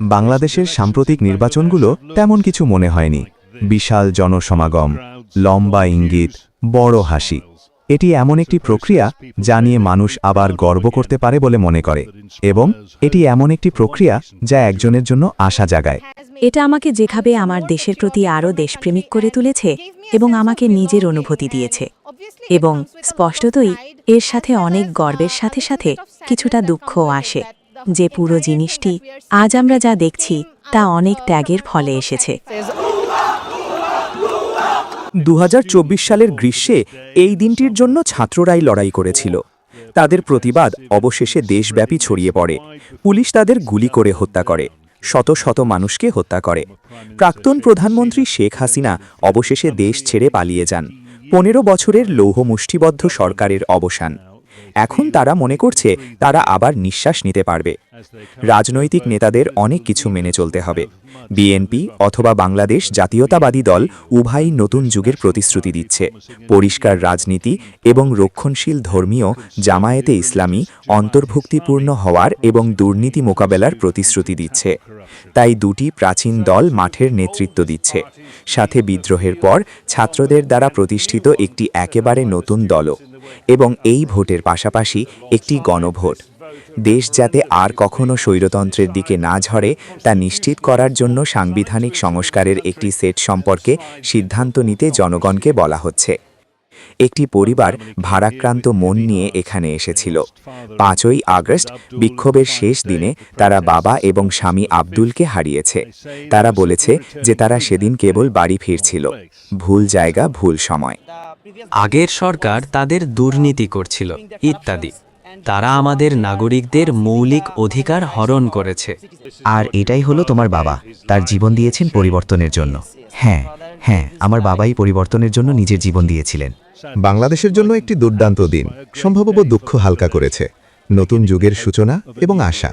বাংলাদেশের সাম্প্রতিক নির্বাচনগুলো তেমন কিছু মনে হয়নি। বিশাল জনসমাগম, লম্বা ইঙ্গিত, বড় হাসি। এটি এমন একটি প্রক্রিয়া যা নিয়ে মানুষ আবার গর্ব করতে পারে বলে মনে করে এবং এটি এমন একটি প্রক্রিয়া যা একজনের জন্য আশা জাগায়। এটা আমাকে যেভাবে আমার দেশের প্রতি আরও দেশপ্রেমিক করে তুলেছে এবং আমাকে নিজের অনুভূতি দিয়েছে। এবং স্পষ্টতই এর সাথে অনেক গর্বের সাথে সাথে কিছুটা দুঃখও আসে। যে পুরো জিনিসটি আজ আমরা যা দেখছি তা অনেক ত্যাগের ফলে এসেছে। দু হাজার চব্বিশ সালের গ্রীষ্মে এই দিনটির জন্য ছাত্ররাই লড়াই করেছিল। তাদের প্রতিবাদ অবশেষে দেশব্যাপী ছড়িয়ে পড়ে। পুলিশ তাদের গুলি করে হত্যা করে। শত শত মানুষকে হত্যা করে। প্রাক্তন প্রধানমন্ত্রী শেখ হাসিনা অবশেষে দেশ ছেড়ে পালিয়ে যান। পনেরো বছরের লৌহ মুষ্টিবদ্ধ সরকারের অবসান। এখন তারা মনে করছে তারা আবার নিঃশ্বাস নিতে পারবে। রাজনৈতিক নেতাদের অনেক কিছু মেনে চলতে হবে। বিএনপি অথবা বাংলাদেশ জাতীয়তাবাদী দল উভয়ই নতুন যুগের প্রতিশ্রুতি দিচ্ছে। পরিষ্কার রাজনীতি এবং রক্ষণশীল ধর্মীয়, জামায়াতে ইসলামী অন্তর্ভুক্তিপূর্ণ হওয়ার এবং দুর্নীতি মোকাবেলার প্রতিশ্রুতি দিচ্ছে। তাই দুটি প্রাচীন দল মাঠের নেতৃত্ব দিচ্ছে। সাথে বিদ্রোহের পর ছাত্রদের দ্বারা প্রতিষ্ঠিত একটি একেবারে নতুন দলও। এবং এই ভোটের পাশাপাশি একটি গণভোট। দেশ যাতে আর কখনো স্বৈরতন্ত্রের দিকে না ঝরে, তা নিশ্চিত করার জন্য সাংবিধানিক সংস্কারের একটি সেট সম্পর্কে সিদ্ধান্ত নিতে জনগণকে বলা হচ্ছে। একটি পরিবার ভারাক্রান্ত মন নিয়ে এখানে এসেছিল। পাঁচই আগস্ট, বিক্ষোভের শেষ দিনে, তারা বাবা এবং স্বামী আব্দুলকে হারিয়েছে। তারা বলেছে যে তারা সেদিন কেবল বাড়ি ফিরছিল। ভুল জায়গা, ভুল সময়। আগের সরকার তাদের দুর্নীতি করছিল ইত্যাদি। তারা আমাদের নাগরিকদের মৌলিক অধিকার হরণ করেছে। আর এটাই হলো তোমার বাবা। তার জীবন দিয়েছেন পরিবর্তনের জন্য। হ্যাঁ হ্যাঁ আমার বাবাই পরিবর্তনের জন্য নিজের জীবন দিয়েছিলেন। বাংলাদেশের জন্য একটি দুর্দান্ত দিন সম্ভবত দুঃখ হালকা করেছে। নতুন যুগের সূচনা এবং আশা।